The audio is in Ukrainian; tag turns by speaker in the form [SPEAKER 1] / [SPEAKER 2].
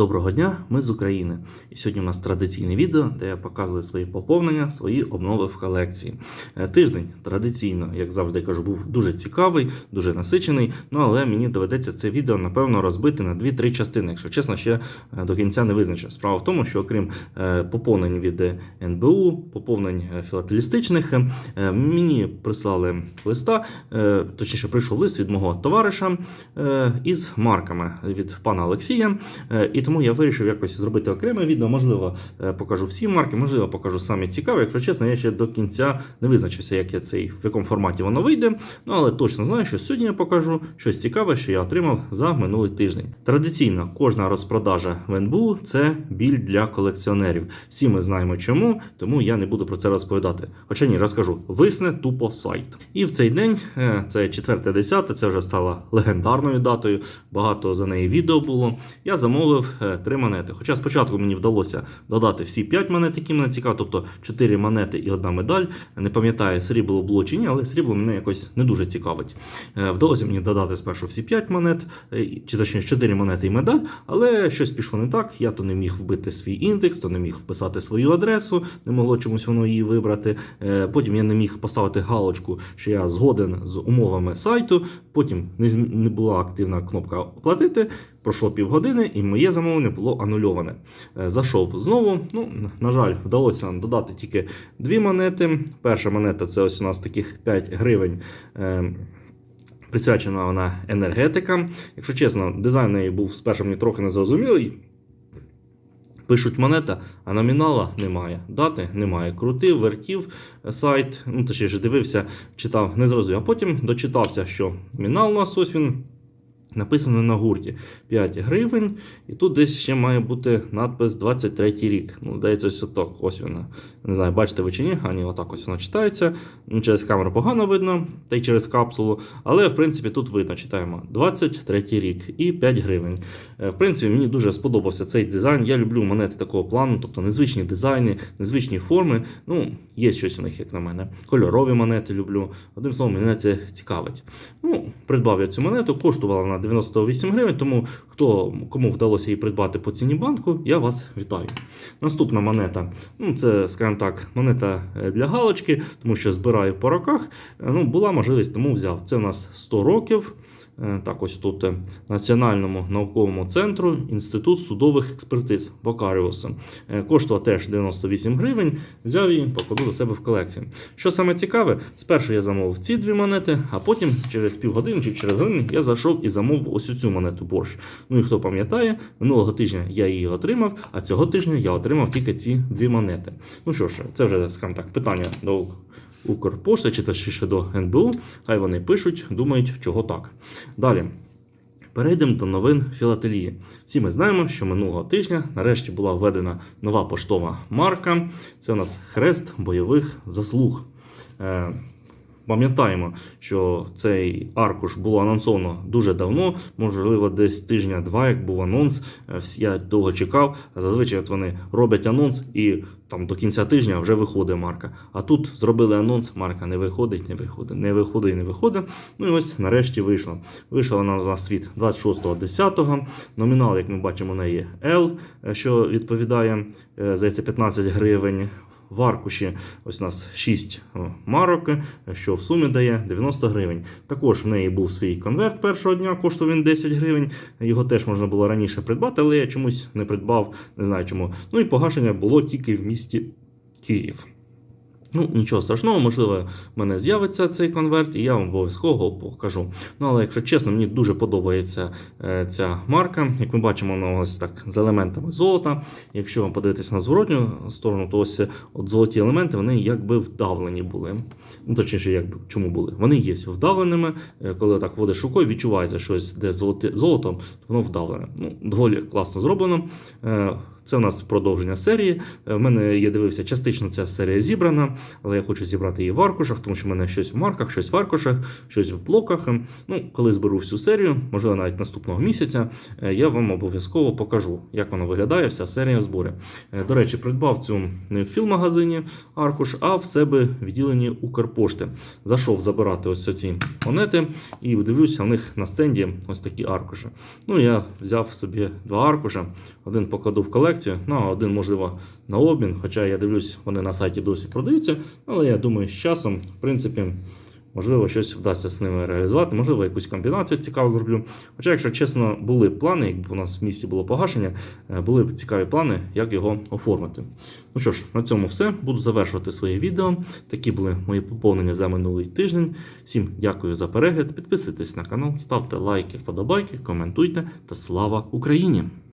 [SPEAKER 1] Доброго дня, ми з України. І сьогодні у нас традиційне відео, де я показую свої поповнення, свої обнови в колекції. Е, Тиждень традиційно, як завжди кажу, був дуже цікавий, дуже насичений. Ну але мені доведеться це відео напевно розбити на 2-3 частини. Якщо чесно, ще е, до кінця не визначив. Справа в тому, що окрім е, поповнень від НБУ, поповнень філателістичних, мені прислали листа, точніше, прийшов лист від мого товариша із марками від пана Олексія. І тому я вирішив якось зробити окреме відео. Можливо, е, покажу всі марки, можливо, покажу самі цікаві. Якщо чесно, я ще до кінця не визначився, як я цей, в якому форматі воно вийде. Ну але точно знаю, що сьогодні я покажу щось цікаве, що я отримав за минулий тиждень. Традиційно, кожна розпродажа в НБУ це біль для колекціонерів. Всі ми знаємо чому, тому я не буду про це розповідати. Хоча ні, розкажу, висне тупо сайт. І в цей день, е, це 4-10, це вже стало легендарною датою. Багато за неї відео було. Я замовив е, три монети. Хоча спочатку мені вдалося додати всі 5 монет, які мене цікаві, тобто 4 монети і одна медаль. Не пам'ятаю, срібло було чи ні, але срібло мене якось не дуже цікавить. Е, Вдалося мені додати спершу всі 5 монет, е, чи точніше 4 монети і медаль, але щось пішло не так. Я то не міг вбити свій індекс, то не міг вписати свою адресу, не могло чомусь воно її вибрати. Потім я не міг поставити галочку, що я згоден з умовами сайту. Потім не була активна кнопка оплатити. Пройшло півгодини, і моє замовлення було анульоване. Е, Зайшов знову. Ну, на жаль, вдалося нам додати тільки дві монети. Перша монета це ось у нас таких 5 гривень. Е, Присвячена вона енергетикам. Якщо чесно, дизайн неї був спершу мені трохи незрозумілий. Пишуть монета, а номінала немає. Дати немає. Крутив, вертів сайт, ну точніше дивився, читав, не зрозумів. А потім дочитався, що номінал у нас ось він написано на гурті 5 гривень. І тут десь ще має бути надпис 23 рік. Ну, здається, ось так. Ось вона. Не знаю, бачите ви чи ні, а ні, отак ось вона читається. Ну, Через камеру погано видно, та й через капсулу. Але в принципі тут видно, читаємо 23 рік і 5 гривень. Е, В принципі, мені дуже сподобався цей дизайн. Я люблю монети такого плану, тобто незвичні дизайни, незвичні форми. Ну, є щось у них, як на мене. Кольорові монети люблю. Одним словом, мене це цікавить. Ну, придбав я цю монету, коштувала вона 98 гривень, тому хто кому вдалося її придбати по ціні банку, я вас вітаю. Наступна монета. Ну, це, скажімо так, монета е, для галочки, тому що збираю по роках. Е, Ну, була можливість, тому взяв. Це у нас 100 років. Е, Так, ось тут е, Національному науковому центру Інститут судових експертиз Бокаріуса. Е, Коштувала теж 98 гривень. Взяв її, покладу до себе в колекцію. Що саме цікаве, спершу я замовив ці дві монети, а потім через півгодини чи через годину я зайшов і замовив ось цю монету борщ. Ну і хто пам'ятає, минулого тижня я її отримав, а цього тижня я отримав тільки ці дві монети. Ну що ж, це вже, скажімо так, питання до Укрпошти чи точніше до НБУ. Хай вони пишуть, думають, чого так. Далі. Перейдемо до новин філателії. Всі ми знаємо, що минулого тижня нарешті була введена нова поштова марка. Це у нас хрест бойових заслуг. Пам'ятаємо, що цей аркуш було анонсовано дуже давно, можливо, десь тижня-два, як був анонс. Е, Я довго чекав. Зазвичай от вони роблять анонс і там до кінця тижня вже виходить марка. А тут зробили анонс, марка не виходить, не виходить, не виходить не виходить. Ну і ось нарешті вийшло. Вийшла на світ 26.10. Номінал, як ми бачимо, неї L, е, що відповідає, е, здається, 15 гривень. В аркуші ось у нас 6 марок, е, що в сумі дає 90 гривень. Також в неї був свій конверт першого дня, коштував він 10 гривень. Його теж можна було раніше придбати, але я чомусь не придбав, не знаю чому. Ну і погашення було тільки в місті Київ. Ну, нічого страшного, можливо, в мене з'явиться цей конверт, і я вам обов'язково покажу. Ну, але якщо чесно, мені дуже подобається е, ця марка. Як ми бачимо, вона ось так з елементами золота. Якщо вам подивитися на зворотню сторону, то ось от золоті елементи вони якби вдавлені були. Ну, точніше, якби чому були? Вони є вдавленими. Е, Коли так водиш рукою, відчувається щось, де золоти, золото, то воно вдавлене. Ну, доволі класно зроблено. Це у нас продовження серії. Е, В мене я дивився, частично ця серія зібрана, але я хочу зібрати її в аркушах, тому що в мене щось в марках, щось в аркушах, щось в блоках. Ну, коли зберу всю серію, можливо, навіть наступного місяця, е, я вам обов'язково покажу, як воно виглядає, вся серія в зборі. Е, До речі, придбав цю не в філмагазині аркуш, а в себе в відділенні Укрпошти. Зайшов забирати ось ці монети і дивлюся, у них на стенді ось такі аркуші. Ну, я взяв собі два аркуша, один покладу в колекцію, ну один, можливо, на обмін. Хоча я дивлюсь, вони на сайті досі продаються. Але я думаю, з часом, в принципі, можливо, щось вдасться з ними реалізувати, можливо, якусь комбінацію цікаву зроблю. Хоча, якщо чесно, були плани, якби у нас в місті було погашення, е, були б цікаві плани, як його оформити. Ну що ж, на цьому все. Буду завершувати своє відео. Такі були мої поповнення за минулий тиждень. Всім дякую за перегляд. Підписуйтесь на канал, ставте лайки, вподобайки, коментуйте та слава Україні!